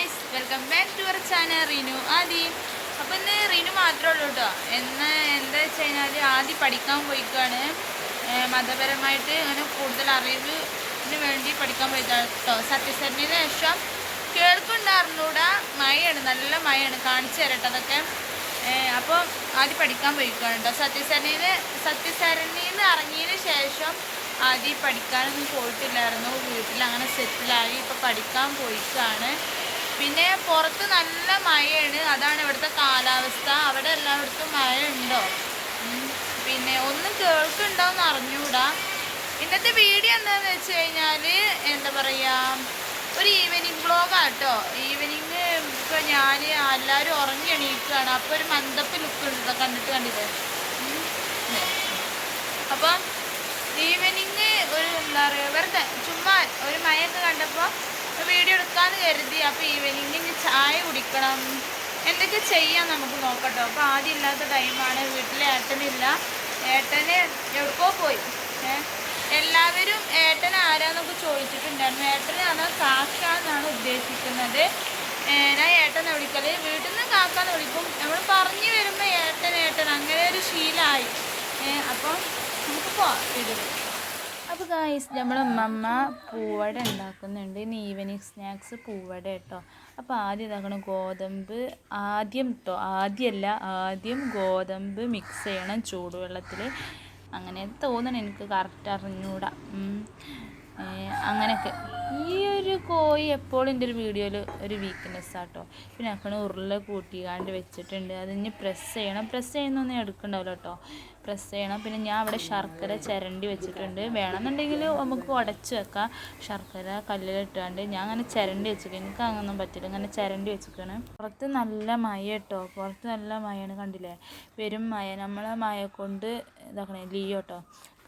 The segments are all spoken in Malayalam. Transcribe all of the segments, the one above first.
Guys welcome back to our channel Rinu Adi appam ഇന്ന് റിനു മാത്രമേ ഉള്ളൂ കേട്ടോ എന്ന് എന്താ വെച്ച് കഴിഞ്ഞാൽ ആദ്യം പഠിക്കാൻ പോയിക്കാണ്. മതപരമായിട്ട് അങ്ങനെ കൂടുതൽ അറിവിന് വേണ്ടി പഠിക്കാൻ പോയിക്കാണ് കേട്ടോ സത്യസരണിന് ശേഷം കേൾക്കുണ്ടായിരുന്നൂടാ മഴയാണ് നല്ല മഴയാണ്. കാണിച്ചു തരട്ടെ അതൊക്കെ. അപ്പോൾ ആദ്യം പഠിക്കാൻ പോയിക്കാണ് കേട്ടോ സത്യസരണിന് സത്യസരണിന്ന് ഇറങ്ങിയതിന് ശേഷം ആദ്യം പഠിക്കാനൊന്നും പോയിട്ടില്ലായിരുന്നു. വീട്ടിൽ അങ്ങനെ സെറ്റിലായി ഇപ്പോൾ പഠിക്കാൻ പോയിക്കാണ്. പിന്നെ പുറത്ത് നല്ല മഴയാണ്. അതാണ് ഇവിടുത്തെ കാലാവസ്ഥ. അവിടെ എല്ലായിടത്തും മഴ ഉണ്ടോ. പിന്നെ ഒന്നും കേൾക്കുന്നുണ്ടോയെന്ന് അറിഞ്ഞൂടാ. ഇന്നത്തെ വീഡിയോ എന്താണെന്ന് വെച്ച് കഴിഞ്ഞാൽ എന്താ പറയുക ഒരു ഈവനിങ് ബ്ലോഗാട്ടോ ഈവനിങ് ഇപ്പോൾ ഞാൻ എല്ലാവരും ഉറങ്ങി എണീക്കുകയാണ് അപ്പോൾ ഒരു മന്ദപ്പ് ലുക്ക് ഉണ്ട് കണ്ടിട്ട് കണ്ടിട്ട്. അപ്പം ഈവനിങ് ഒരു എന്താ പറയുക വെറുതെ ചുമ്മാ ഒരു മഴയൊക്കെ കണ്ടപ്പോൾ വീഡിയോ എടുക്കാമെന്ന് കരുതി. അപ്പോൾ ഈവനിങ് ചായ കുടിക്കണം. എന്തൊക്കെ ചെയ്യാം നമുക്ക് നോക്കട്ടോ. അപ്പോൾ ആദ്യം ഇല്ലാത്ത ടൈമാണ് വീട്ടിലെ ഏട്ടനില്ല. ഏട്ടന് എവിടെക്കോ പോയി. എല്ലാവരും ഏട്ടൻ ആരാന്നൊക്കെ ചോദിച്ചിട്ടുണ്ടായിരുന്നു. ഏട്ടനാണ് കാക്കാന്നാണ് ഉദ്ദേശിക്കുന്നത്. ഞാൻ ഏട്ടനെ വിളിക്കൽ. വീട്ടിൽ നിന്ന് കാക്കാന്ന് വിളിക്കും. നമ്മൾ പറഞ്ഞു വരുമ്പോൾ ഏട്ടൻ ഏട്ടൻ. അങ്ങനെ ഒരു ശീലമായി അപ്പം നമുക്ക് പോവാം. വീട്ടിൽ അപ്പോൾ ഗായ്സ് നമ്മൾ അമ്മമ്മ പൂവട ഉണ്ടാക്കുന്നുണ്ട് ഇന്ന് ഈവനിങ് സ്നാക്സ് പൂവട കേട്ടോ അപ്പോൾ ആദ്യം ഇതാക്കണം ഗോതമ്പ് ആദ്യം കേട്ടോ ആദ്യമല്ല ആദ്യം ഗോതമ്പ് മിക്സ് ചെയ്യണം ചൂടുവെള്ളത്തിൽ അങ്ങനെ തോന്നണം എനിക്ക് കറക്റ്റ് അറിഞ്ഞൂടാ. അങ്ങനെയൊക്കെ. ഈ ഒരു കോഴി എപ്പോഴും എന്റെ ഒരു വീഡിയോയിൽ ഒരു വീക്ക്നെസ് ആട്ടോ. പിന്നെ അക്കണ ഉരുള കൂട്ടിക്കാണ്ട് വെച്ചിട്ടുണ്ട്. അത് ഇനി പ്രസ് ചെയ്യണം. പ്രസ് ചെയ്യുന്നൊന്നും എടുക്കണ്ടാവില്ല കേട്ടോ പ്രസ് ചെയ്യണം. പിന്നെ ഞാൻ അവിടെ ശർക്കര ചിരണ്ടി വെച്ചിട്ടുണ്ട്. വേണമെന്നുണ്ടെങ്കിൽ നമുക്ക് ഉടച്ച് വെക്കാം. ശർക്കര കല്ലിലിട്ടാണ്ട് ഞാൻ അങ്ങനെ ചിരണ്ടി വെച്ചിട്ട് എനിക്ക് അങ്ങനൊന്നും പറ്റില്ല. അങ്ങനെ ചിരണ്ടി വെച്ചിട്ടാണ് പുറത്ത് നല്ല മഴ കേട്ടോ പുറത്ത് നല്ല മഴയാണ് കണ്ടില്ലേ? വരും മഴ. നമ്മളെ മഴ കൊണ്ട് ഇതാക്കണേ ലീ കേട്ടോ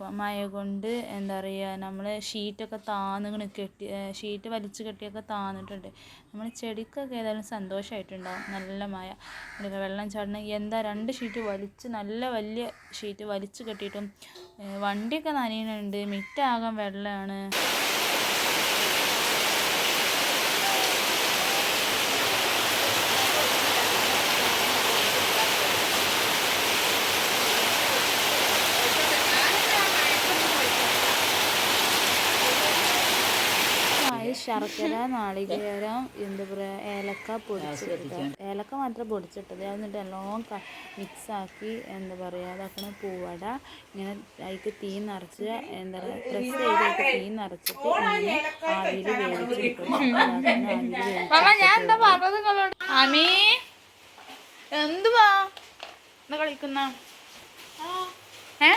അപ്പോൾ മഴ കൊണ്ട് എന്താ പറയുക നമ്മൾ ഷീറ്റൊക്കെ താന്നിങ്ങനെ കെട്ടി ഷീറ്റ് വലിച്ച് കെട്ടിയൊക്കെ താന്നിട്ടുണ്ട്. നമ്മൾ ചെടിക്കൊക്കെ ഏതായാലും സന്തോഷമായിട്ടുണ്ടാവും നല്ല മഴ. വെള്ളം ചാടണ എന്താ രണ്ട് ഷീറ്റ് വലിച്ച് നല്ല വലിയ ഷീറ്റ് വലിച്ച് കെട്ടിയിട്ടും വണ്ടിയൊക്കെ നനയുന്നുണ്ട്. മിറ്റാകാൻ വെള്ളമാണ് അത് ശർക്കര നാളികേരം എന്താ പറയുക ഏലക്ക പൊടിച്ചിട്ടത് ഏലക്ക മാത്രം പൊടിച്ചിട്ടത്. എന്നിട്ട് എല്ലാം മിക്സാക്കി എന്താ പറയുക അതാക്കണ പൂവട. ഇങ്ങനെ അതിക്ക് തീ നിറച്ച് എന്താ പറയുക പ്രസ് ചെയ്ത് തീ നിറച്ചിട്ട് ഇങ്ങനെ ആവിയിൽ വേവിച്ചെടുക്കും. അമീ എന്തുവാ? എന്താ കളിക്കുന്ന? ഏ?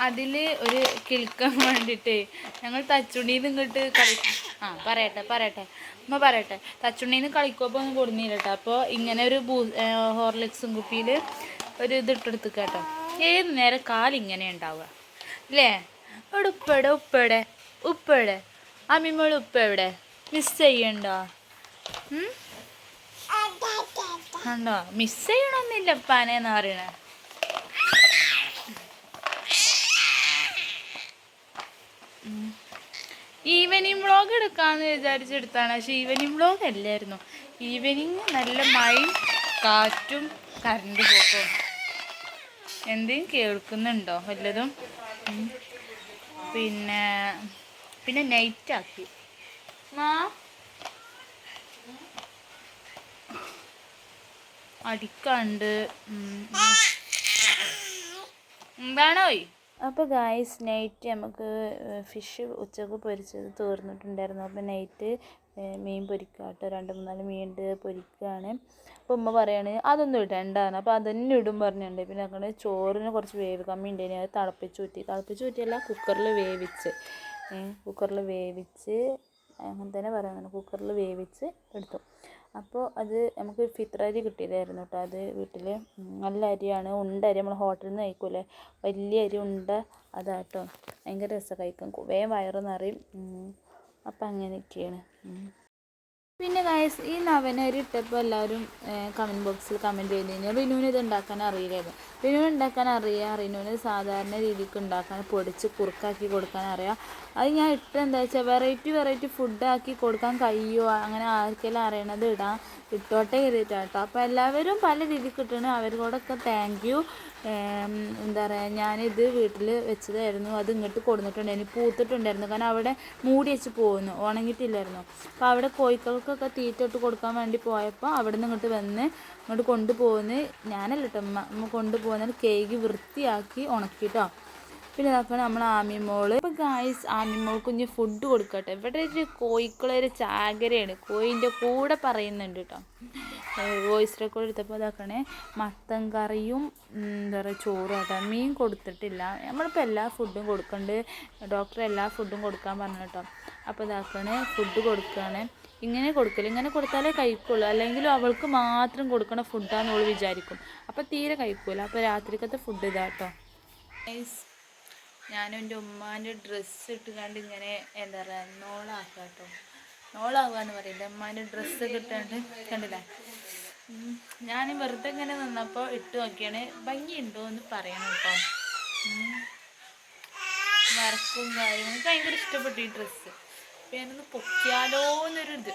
അതിൽ ഒരു കിൽക്കാൻ വേണ്ടിയിട്ട് ഞങ്ങൾ തച്ചുണ്ണീന്ന് ഇങ്ങോട്ട് കളി ആ പറയട്ടെ പറയട്ടെ. അമ്മ പറയട്ടെ. തച്ചുണ്ണീന്ന് കളിക്കുമ്പോൾ ഒന്നും കൊടുന്നില്ല കേട്ടോ അപ്പോൾ ഇങ്ങനെ ഒരു ബൂ ഹോർലിക്സും കുപ്പിയിൽ ഒരു ഇത് ഇട്ടെടുത്ത് കേട്ടോ ഏത് നേരം കാലിങ്ങനെ ഉണ്ടാവുക? അല്ലേ ഇവിടെ ഉപ്പയുടെ ഉപ്പയുടെ ഉപ്പയുടെ അമ്മിമ്മയുടെ ഉപ്പ എവിടെ മിസ് ചെയ്യണ്ടോ? ഉണ്ടോ മിസ് ചെയ്യണമെന്നില്ല ഉപ്പാനെന്ന് പറയണേ ഈവനിങ് വ്ളോഗ് എടുക്കാമെന്ന് വിചാരിച്ചെടുത്താണ്. പക്ഷെ ഈവനിങ് വ്ളോഗ് അല്ലായിരുന്നു. ഈവനിങ് നല്ല മഴയും കാറ്റും കറണ്ട് പോക്കും എന്തെങ്കിലും കേൾക്കുന്നുണ്ടോ വല്ലതും? പിന്നെ പിന്നെ നൈറ്റ് ആക്കി. മാ? അടിക്കാണ്ട്. എന്താണോയ്? അപ്പോൾ ഗായ്സ് നൈറ്റ് നമുക്ക് ഫിഷ് ഉച്ചയ്ക്ക് പൊരിച്ചത് തീർന്നിട്ടുണ്ടായിരുന്നു. അപ്പോൾ നൈറ്റ് മീൻ പൊരിക്കുക കേട്ടോ. രണ്ട് മൂന്നാൽ മീൻ ഉണ്ട് പൊരിക്കുകയാണ്. അപ്പോൾ ഉമ്മ പറയാണ് അതൊന്നും ഇടണ്ടാന്ന്. അപ്പോൾ അതന്നെ ഇടും പറഞ്ഞിട്ടുണ്ട്. പിന്നെ അങ്ങനെ ചോറിന് കുറച്ച് വേവ് കമ്മി ഉണ്ടായിന് അത് തിളപ്പിച്ച് ഊറ്റി. തിളപ്പിച്ച് ഊറ്റിയല്ല കുക്കറിൽ വേവിച്ച്. കുക്കറിൽ വേവിച്ച് അങ്ങനെ തന്നെ പറയുന്നത് കുക്കറിൽ വേവിച്ച് എടുത്തു. അപ്പോൾ അത് നമുക്ക് ഫിത്ര അരി കിട്ടിയതായിരുന്നു കേട്ടോ. അത് വീട്ടിൽ നല്ല അരിയാണ്. ഉണ്ട അരി നമ്മൾ ഹോട്ടലിൽ നിന്ന് കഴിക്കൂലേ? വലിയ അരി ഉണ്ട അതാട്ടോ. ഭയങ്കര രസം കഴിക്കാൻ. വേഗം വയറ് നിറയും. അപ്പം അങ്ങനെയൊക്കെയാണ്. പിന്നെ ഗായസ് ഈ നവനരി ഇട്ടപ്പോൾ എല്ലാവരും കമന്റ് ബോക്സിൽ കമന്റ് ചെയ്ത് കഴിഞ്ഞാൽ റിനുവിന് ഇത് ഉണ്ടാക്കാൻ അറിയില്ലായിരുന്നു. റിനുവിന് ഉണ്ടാക്കാൻ അറിയാം. റിനുവിന് സാധാരണ രീതിക്ക് ഉണ്ടാക്കാൻ പൊടിച്ച് കുറുക്കാക്കി കൊടുക്കാൻ അറിയാം. അത് ഞാൻ ഇട്ട് എന്താ വെച്ചാൽ വെറൈറ്റി വെറൈറ്റി ഫുഡാക്കി കൊടുക്കാൻ കഴിയുമോ അങ്ങനെ ആർക്കെല്ലാം അറിയണത് ഇടാം. ഇട്ടോട്ടെ കരുതിയിട്ടാണ് കേട്ടോ. അപ്പോൾ എല്ലാവരും പല രീതിക്ക് കിട്ടണം അവരോടൊക്കെ താങ്ക് യു എന്താ പറയുക ഞാനിത് വീട്ടിൽ വെച്ചതായിരുന്നു. അത് ഇങ്ങോട്ട് കൊടുത്തിട്ടുണ്ടായിരുന്നു പൂത്തിട്ടുണ്ടായിരുന്നു. കാരണം അവിടെ മൂടി വെച്ച് പോകുന്നു. ഉണങ്ങിയിട്ടില്ലായിരുന്നു. അപ്പോൾ അവിടെ കോഴിക്കൾക്കൊക്കെ തീറ്റ ഇട്ട് കൊടുക്കാൻ വേണ്ടി പോയപ്പോൾ അവിടെ നിന്ന് ഇങ്ങോട്ട് വന്ന് ഇങ്ങോട്ട് കൊണ്ടുപോകുന്ന ഞാനല്ല കേട്ടോ അമ്മ കൊണ്ടുപോകുന്ന കേക്ക് വൃത്തിയാക്കി ഉണക്കിട്ടോ. പിന്നെ ഇതാക്കണം നമ്മൾ ആമിമോൾ ഇപ്പം ഗായ്സ് ആമിമോൾ കുഞ്ഞ് ഫുഡ് കൊടുക്കട്ടെ. ഇവിടെ ഒരു കോയിക്കുള്ളൊരു ചാകരയാണ്. കോഴിന്റെ കൂടെ പറയുന്നുണ്ട് കേട്ടോ വോയിസ് റെക്കോർഡ് എടുത്തപ്പോൾ ഇതാക്കണേ മത്തൻ കറിയും എന്താ പറയുക ചോറും കേട്ടോ മീൻ കൊടുത്തിട്ടില്ല. നമ്മളിപ്പോൾ എല്ലാ ഫുഡും കൊടുക്കുന്നുണ്ട് ഡോക്ടർ എല്ലാ ഫുഡും കൊടുക്കാൻ പറഞ്ഞു കേട്ടോ അപ്പോൾ ഇതാക്കണേ ഫുഡ് കൊടുക്കുകയാണ് ഇങ്ങനെ കൊടുക്കില്ല ഇങ്ങനെ കൊടുത്താലേ കഴിക്കുള്ളൂ. അല്ലെങ്കിൽ അവൾക്ക് മാത്രം കൊടുക്കണ ഫുഡാന്ന് അവൾ വിചാരിക്കും. അപ്പം തീരെ കഴിക്കൂല. അപ്പോൾ രാത്രിക്കത്തെ ഫുഡ് ഇതാട്ടോ ഞാനും എന്റെ ഉമ്മാന്റെ ഡ്രസ്സ് ഇട്ട് കണ്ട് ഇങ്ങനെ എന്താ പറയുക നോളാക്കുക കേട്ടോ നോളാവുക എന്ന് പറയില്ല? ഉമ്മാന്റെ ഡ്രസ്സ് കിട്ടാണ്ട് കണ്ടില്ലേ? ഞാൻ വെറുതെ ഇങ്ങനെ നിന്നപ്പോൾ ഇട്ട് നോക്കിയാണ്. ഭംഗിയുണ്ടോ എന്ന് പറയണം കേട്ടോ. വർക്കും കാര്യങ്ങളും ഭയങ്കര ഇഷ്ടപ്പെട്ടു ഈ ഡ്രസ്സ് പിന്നെ ഒന്ന് പൊക്കിയാലോ എന്നൊരു ഇത്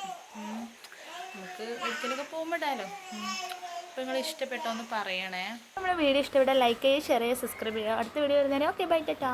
നമുക്ക് ഒരിക്കലൊക്കെ പോകുമ്പോൾ ഇടാലോ അപ്പോൾ നിങ്ങൾ ഇഷ്ടപ്പെട്ടോ എന്ന് പറയണേ. നമ്മുടെ വീഡിയോ ഇഷ്ടപ്പെട്ടാൽ ലൈക്ക് ചെയ്യുക ഷെയർ ചെയ്യുക സബ്സ്ക്രൈബ് ചെയ്യുക. അടുത്ത വീഡിയോ വരുന്നേരം ഓക്കെ ബൈ ടാ